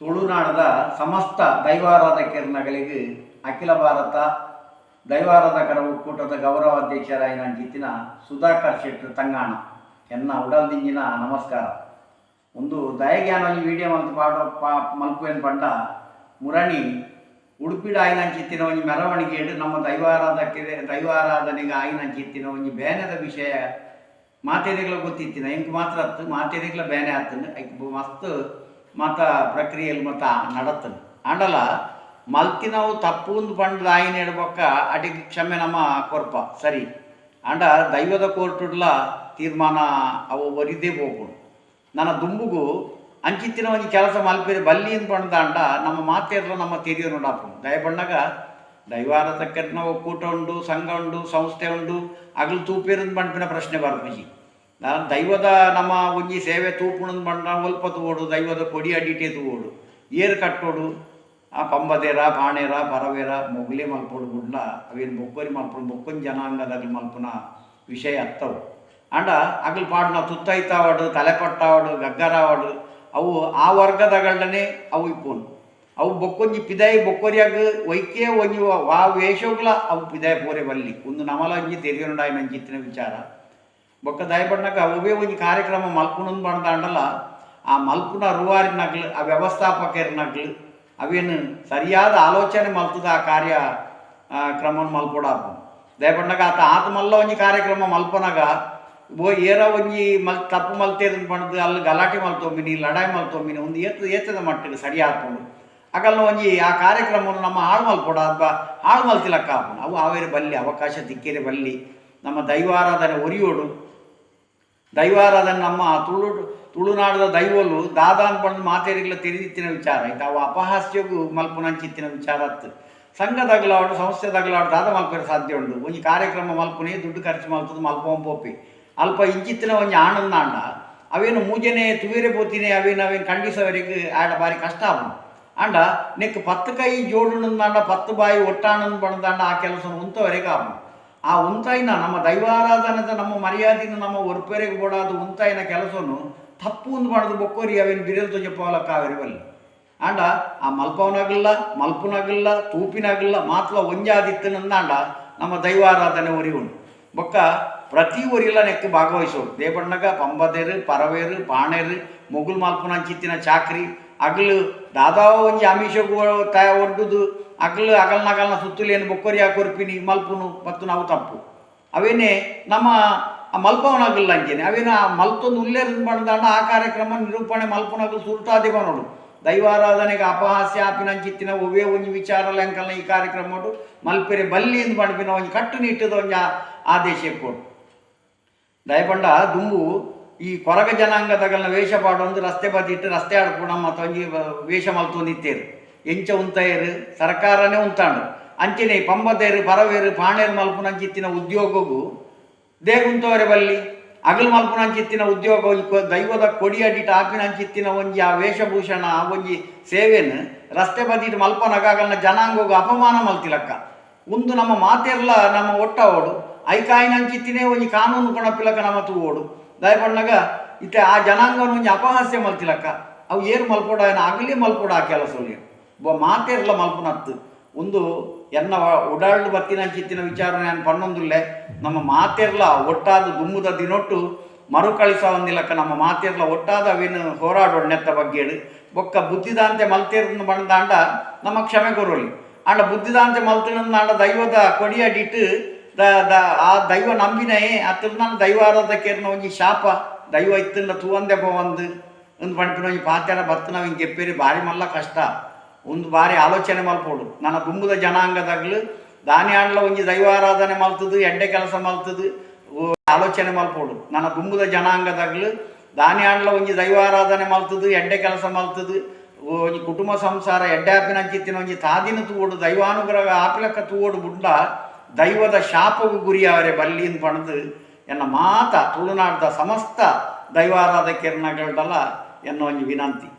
ತುಳುನಾಡದ ಸಮಸ್ತ ದೈವಾರಾಧಕರನಗಳಿಗೆ ಅಖಿಲ ಭಾರತ ದೈವಾರಾಧಕರ ಒಕ್ಕೂಟದ ಗೌರವಾಧ್ಯಕ್ಷರಾಯಿನ ಜಿತ್ತಿನ ಸುಧಾಕರ್ ಶೆಟ್ಟರ್ ತಂಗಾಣ ಎನ್ನ ಉಡಲ್ದಿಂಜಿನ ನಮಸ್ಕಾರ. ಒಂದು ದಯಗ್ಯಾನಲ್ಲಿ ವಿಡಿಯೋ ಮಂತ್ ಪಾಡೋ ಪಾ ಮಲ್ಪುವೆನ್ ಪಂಡ ಮುರಣಿ ಉಡುಪಿಡ ಆಯ್ನ ಚಿತ್ತಿನ ಒಂಜಿ ಮೆರವಣಿಗೆ ನಮ್ಮ ದೈವಾರಾಧಕ್ಕೆ ದೈವಾರಾಧನೆಗೆ ಆಯ್ನ ಚಿತ್ತಿನ ಒಂಜಿ ಬೇನೆದ ವಿಷಯ ಮಾತೇರಿಗಳ ಗೊತ್ತಿತ್ತಿನ ಹೆಂಗೆ ಮಾತ್ರ ಹತ್ತು ಮಾತೇರಿಗಳ ಬೇನೆ ಹತ್ತು ಮಸ್ತ್ ಮಾತ ಪ್ರಕ್ರಿಯೆಯಲ್ಲಿ ಮತ್ತ ನಡತ್ತನು ಆಂಡಲ ಮಲ್ತಿನವು ತಪ್ಪು ಒಂದು ಬಂಡ ಆಯ್ನ ಇಡ್ಬೇಕ ಅಡಿಗೆ ಕ್ಷಮೆ ನಮ್ಮ ಕೊರ್ಪ, ಸರಿ. ಆಂಡ ದೈವದ ಕೋರ್ಟುಡ್ಲ ತೀರ್ಮಾನ ಅವು ಒರಿದೇ ಹೋಗ್ಬೋದು ನನ್ನ ದುಂಬುಗು ಅಂಚಿತ್ತಿನ ಒಂದು ಕೆಲಸ ಮಲ್ಪಿರಿ ಬಲ್ಲಿ ಅಂತ ಪಣ್ದಾಂಡ ನಮ್ಮ ಮಾತೇರ್ಲ ನಮ್ಮ ತೆರಿಯೋ ನೋಡಪ್ಪ ದಯ ಬಣ್ಣಗ ದೈವಾರತಕ್ಕರ್ನ ಒಕ್ಕೂಟ ಉಂಡು ಸಂಘ ಉಂಡು ಸಂಸ್ಥೆ ಉಂಡು ಅಗಲು ತೂಪೇರಂದು ಬಂಡ್ಪಿನ ಪ್ರಶ್ನೆ ಬರ್ಪುಜಿ ನಾನು ದೈವದ ನಮ್ಮ ಒಂಜಿ ಸೇವೆ ತೂಪುಣದ ಬಂಡ ಒಲ್ಪ ತೂಡು ದೈವದ ಕೊಡಿ ಅಡಿಟೆ ತೋಡು ಏರು ಕಟ್ಟೋಡು, ಆ ಪಂಬದೇರ, ಬಾಣೇರ, ಪರವೇರ, ಮೊಗಲಿ ಮಲ್ಪೋಡು ಗುಡ್ಲ, ಅವೇನು ಬೊಕ್ಕೋರಿ ಮಲ್ಪೋಡು ಬೊಕ್ಕೊಂದು ಜನಾಂಗದಲ್ಲಿ ಮಲ್ಪುನ ವಿಷಯ ಅತ್ತವು. ಅಂಡ ಅಗಲ್ ಪಾಡ್ನ ತುತ್ತೈತಾವಡು, ತಲೆಪಟ್ಟಾವಡು, ಗಗ್ಗರಾವಡು, ಅವು ಆ ವರ್ಗದಗಳನ್ನೇ ಅವು ಇಪ್ಪೋನು. ಅವು ಬೊಕ್ಕೊಂಜಿ ಪಿದಾಯಿ ಬೊಕ್ಕೊರಿಯಾಗ ವೈಕೆ ಒಂಜಿ ವಾ ವೇಷಗ್ಲ ಅವು ಪಿದಾಯಿ ಪೋರೆ ಬಲ್ಲಿ. ಒಂದು ನಮಲಂಜಿ ತೆರಿಯೋಂಡಾಯಿ ನಂಜಿತ್ತಿನ ವಿಚಾರ. ಬೊಕ್ಕ ದಯಪಡ್ನಾಗ ಅವೇ ಒಂಜಿ ಕಾರ್ಯಕ್ರಮ ಮಲ್ಪುನಂದು ಬಂದಾಂಡಲ್ಲ ಆ ಮಲ್ಪುನ ರೂವಾರಿ ನಗ್ಲು, ಆ ವ್ಯವಸ್ಥಾಪಕರ ನಗ್ಲು ಅವೇನು ಸರಿಯಾದ ಆಲೋಚನೆ ಮಲ್ತದ ಆ ಕಾರ್ಯ ಕ್ರಮವನ್ನು ಮಲ್ಪೊಡಾಪು ದಯಪಡ್ನಾಗ ಆತ ಆತ ಮಲ್ಲ ಒಂಜಿ ಕಾರ್ಯಕ್ರಮ ಮಲ್ಪನಾಗ, ಓ ಏರ ಒಂಜಿ ಮಲ್, ತಪ್ಪು ಮಲ್ತೇದನ್ ಪಣದು ಅಲ್ಲಿ ಗಲಾಟೆ ಮಲ್ತೊಂಬಿನಿ ಲಡಾಯಿ ಮಲ್ತೊಂಬಿನಿ ಒಂದು ಏತ ಏತದ ಮಟ್ಟಿಗೆ ಸರಿ ಆತ್ಕೊಂಡು ಆಗಲ್ಲ ಒಂಜಿ ಆ ಕಾರ್ಯಕ್ರಮವನ್ನು ನಮ್ಮ ಹಾಳು ಮಲ್ಪೊಡ ಅಥವಾ ಹಾಳು ಮಲ್ತಿಲಕ್ಕ ಅವು ಆವೇರೆ ಬಲ್ಲಿ, ಅವಕಾಶ ದಿಕ್ಕೇರೆ ಬಲ್ಲಿ, ನಮ್ಮ ದೈವಾರಾಧನೆ ಒರಿಯೋಡು. ದೈವಾರಾಧನೆ ನಮ್ಮ ತುಳು, ತುಳುನಾಡದ ದೈವಲು ದಾದಾನ್ ಅನ್ಪಂಡು ಮಾತೇರಿಗಳ ತಿರಿದಿತ್ತಿನ ವಿಚಾರ. ಅವು ಅಪಹಾಸ್ಯಗೂ ಮಲ್ಪುನಂಚಿತ್ತಿನ ವಿಚಾರ ಅತ್ತು. ಸಂಸ್ಥೆ ತಗಲಾಡು ದಾದ ಮಲ್ಪರೆ ಸಾಧ್ಯ ಉಂಡು. ಒಂಜಿ ಕಾರ್ಯಕ್ರಮ ಮಲ್ಪುನೆ, ದುಡ್ಡು ಖರ್ಚು ಮಲ್ತದ ಮಲ್ಪೋಂ ಪೋಪಿ. ಅಲ್ಪ ಇಂಚಿತ್ತಿನ ಒಂಜಿ ಆನಂದಾಂಡ ಅವೇನು ಮೂಜನೆ, ತುವೇರೆ ಪೋತಿನೇ, ಅವೇನು ಅವೇನು ಖಂಡಿಸೋವರೆಗೆ ಆಡ ಬಾರಿ ಕಷ್ಟ ಆಪುಂಡು ಆಂಡ ನೆಕ್ ಪತ್ತು ಕೈ ಜೋಡುನಂದಾಂಡ ಪತ್ತು ಬಾಯಿ ಒಟ್ಟಾನಂದ್ ಬಣದಾಂಡ ಆ ಕೆಲಸ ಉಂತವರೆಗೆ ಆಪುಂಡು ಆ ಉಂತಾಯಿನ, ನಮ್ಮ ದೈವಾರಾಧನದ ನಮ್ಮ ಮರ್ಯಾದಿನ, ನಮ್ಮ ಒರ್ಪೆರೆಗೆ ಬೋಡಾದ ಉಂತಾಯಿನ ಕೆಲಸವನ್ನು ತಪ್ಪು ಒಂದು ಮಾಡೋದು ಬೊಕ್ಕೋರಿ, ಅವೇನು ಬಿರಲ್ ತೊಜಪ್ಪಲ್ಲ ಕಾವೇರಿ ಬಲ್ಲಿ ಆಂಡ, ಆ ಮಲ್ಪವನಾಗಲ್ಲ ಮಲ್ಪನಾಗಲ್ಲ ತೂಪಿನಾಗಲ್ಲ ಮಾತ್ಲ ಒಂಜಾದಿತ್ತನಂದಾಂಡ ನಮ್ಮ ದೈವಾರಾಧನೆ ಒರಿ ಉಂಟು. ಬೊಕ್ಕ ಪ್ರತಿ ಒರಿಲ್ಲ ನೆಕ್ ಭಾಗವಹಿಸೋರು. ದೇಪಣ್ಣಗ ಪಂಬದೇರು, ಪರವೇರು, ಪಾಣೇರು, ಮೊಗುಲ್ ಮಲ್ಪನಂಚಿತ್ತಿನ ಚಾಕ್ರಿ ಅಗಲು ದಾದಾ ಒಂಜಿ ಆಮಿಷಗು ತಯ ಒಡ್ಡುದು, ಅಗಲು ಅಗಲ್ನ ಅಗಲ್ನ ಸುತ್ತಲು ಏನು ಬೊಕ್ಕೊರಿ ಕೊರ್ಪಿನಿ, ಮಲ್ಪುನು ಮತ್ತು ನಾವು ತಪ್ಪು. ಅವೇನೇ ನಮ್ಮ ಮಲ್ಪವನಾಗಲ್ಲ ಅಂಜೇನೆ. ಅವೇನು ಆ ಮಲ್ತೊಂದು ಉಲ್ಲೇಖ ಮಾಡಿದಾಂಡ ಆ ಕಾರ್ಯಕ್ರಮ ನಿರೂಪಣೆ ಮಲ್ಪನಾಗಲು ಸುಲ್ತಾದಿವ ನೋಡು. ದೈವಾರಾಧನೆಗೆ ಅಪಹಾಸ್ಯ ಆಪಿನಂಚಿತ್ತಿನ ಒವೇ ಒಂಜಿ ವಿಚಾರ ಲೆಂಕಲ್ನ ಈ ಕಾರ್ಯಕ್ರಮ ನೋಡು. ಮಲ್ಪೆರೆ ಬಲ್ಲಿ ಎಂದು ಮಾಡಿಪಿನ ಒಂಜಿ ಕಟ್ಟುನಿಟ್ಟದ ಒಂಜಿ ಆದೇಶ ಕೊಡು ದಯಪಂಡ ದುಂಬು ಈ ಕೊರಗ ಜನಾಂಗದಗಲ್ನ ವೇಷ ಪಾಡೊಂದು ರಸ್ತೆ ಬದಿಟ್ಟು ರಸ್ತೆ ಆಡ್ಪುಣ ಮತ್ತು ಒಂಜಿ ವೇಷ ಮಲ್ತು ಮಲ್ತೊಂದಿತ್ತೇರು ಎಂಚ ಉಂತಾಯರು, ಸರ್ಕಾರನೇ ಉಂತಾಂಡು. ಅಂಚನೆ ಪಂಬದೇರು ಪರವೇರು ಪಾಣೇರು ಮಲ್ಪುನಂಚಿತ್ತಿನ ಉದ್ಯೋಗಗೂ ದೇಗುಂತವರೆ ಬಲ್ಲಿ ಅಗಲ್ ಮಲ್ಪುನಂಚಿತ್ತಿನ ಉದ್ಯೋಗ ದೈವದ ಕೊಡಿ ಅಡಿಟ ಆಪಿನಂಚಿತ್ತಿನ ಒಂಜಿ ಆ ವೇಷಭೂಷಣ, ಆ ಒಂಜಿ ಸೇವೆನ್ ರಸ್ತೆ ಬದಿಟ್ಟು ಮಲ್ಪನಗಾಗಲ್ನ ಜನಾಂಗಗು ಅಪಮಾನ ಮಲ್ತಿಲಕ್ಕ. ಒಂದು ನಮ್ಮ ಮಾತೆರ್ಲ ನಮ್ಮ ಒಟ್ಟ ಓಡು, ಐಕಾಯಿನಂಚಿತ್ತಿನೇ ಒಂಜಿ ಕಾನೂನು ಕೊಣಪಿಲಕ ನಮ್ಮ ತೂ ಓಡು. ದಯಪಣ್ಣಗ ಇತ್ತೆ ಆ ಜನಾಂಗವನ್ನು ಅಪಹಾಸ್ಯ ಮಲ್ತಿಲಕ್ಕ. ಅವು ಏನು ಮಲ್ಪೋಡ ಆಗಲಿ ಮಲ್ಪೋಡ ಆ ಕೆಲಸ ಬೊ ಮಾತೆರ್ಲ ಮಲ್ಪನತ್ತು. ಒಂದು ಎನ್ನ ಉಡಾಳ್ದು ಬತ್ತಿನಂಚಿತ್ತಿನ ವಿಚಾರನೆ ನಾನು ಪಣ್ಣೊಂದುಲ್ಲೆ ನಮ್ಮ ಮಾತೆರ್ಲ ಒಟ್ಟಾದ ದುಮ್ಮುದ ದಿನೊಟ್ಟು ಮರುಕಳಿಸ ಒಂದಿಲ್ಲಕ್ಕ ನಮ್ಮ ಮಾತೆರ್ಲ ಒಟ್ಟಾದ ಅವೇನು ಹೋರಾಡೋಡು ನೆತ್ತ ಬಗ್ಗೆಡು. ಬೊಕ್ಕ ಬುದ್ಧಿದಾಂತೆ ಮಲ್ತೇರ್ದು ಬಣ್ಣದಾಂಡ ನಮ್ಮ ಕ್ಷಮೆ ಕೊರಲಿ ಆಂಡ ಬುದ್ಧಿದಾಂತೆ ಮಲ್ತಿನಂದಾಂಡ ದೈವದ ಕೊಡಿಯಡಿಟ್ಟು ಆ ದೈವ ನಂಬಿನೇ ಅತ್ರ ನಾನು ದೈವ ಆರಾಧಕೇರ್ನ ಒಂಜಿ ಶಾಪ, ದೈವ ಇತ್ತಿಂದ ತೂವಂದೆ ಪೋವಂದು ಒಂದು ಪಂಪಿನ ಒಂಜಿ ಪಾತ್ಯಾಡ ಬರ್ತನ ಹಿಂಗೆ ಕೆಪ್ಪೇರಿ ಭಾರಿ ಮಲ್ಲ ಕಷ್ಟ. ಒಂದು ಬಾರಿ ಆಲೋಚನೆ ಮಲ್ಪೋಡು. ನನ್ನ ದುಂಬುದ ಜನಾಂಗದಾಗ್ಲು ದಾನಿ ಆಂಡ್ಲ ಒಂಜಿ ದೈವಾರಾಧನೆ ಮಲ್ತದು, ಎಡ್ಡೆ ಕೆಲಸ ಮಲ್ತದು ಆಲೋಚನೆ ಮಲ್ಪೋಡು. ನನ್ನ ದುಂಬುದ ಜನಾಂಗದಾಗ್ಲು ದಾನಿ ಆಂಡ್ಲ ಒಂಜಿ ದೈವಾರಾಧನೆ ಮಲ್ತದು, ಎಡ್ಡೆ ಕೆಲಸ ಮಲ್ತದು ಒಂಜಿ ಕುಟುಂಬ ಸಂಸಾರ ಎಡ್ಡೆ ಆಪಿನ ಚಿತ್ತಿನ ಒಂಜಿ ತಾದಿನ ತೂವೋಡು, ದೈವಾನುಗ್ರಹ ಆಪಿಲಕ್ಕ ತೂವೋಡು ಬುಡ್ಡ ದೈವದ ಶಾಪವು ಗುರಿಯಾವರೆ ಬಲ್ಲಿ ಅಂತ ಪಣದು ಎನ್ನ ಮಾತ ತುಳುನಾಡದ ಸಮಸ್ತ ದೈವಾರಾಧಕರನಗಳಲ್ಲ ಎನ್ನ ಒಂಜಿ ವಿನಂತಿ.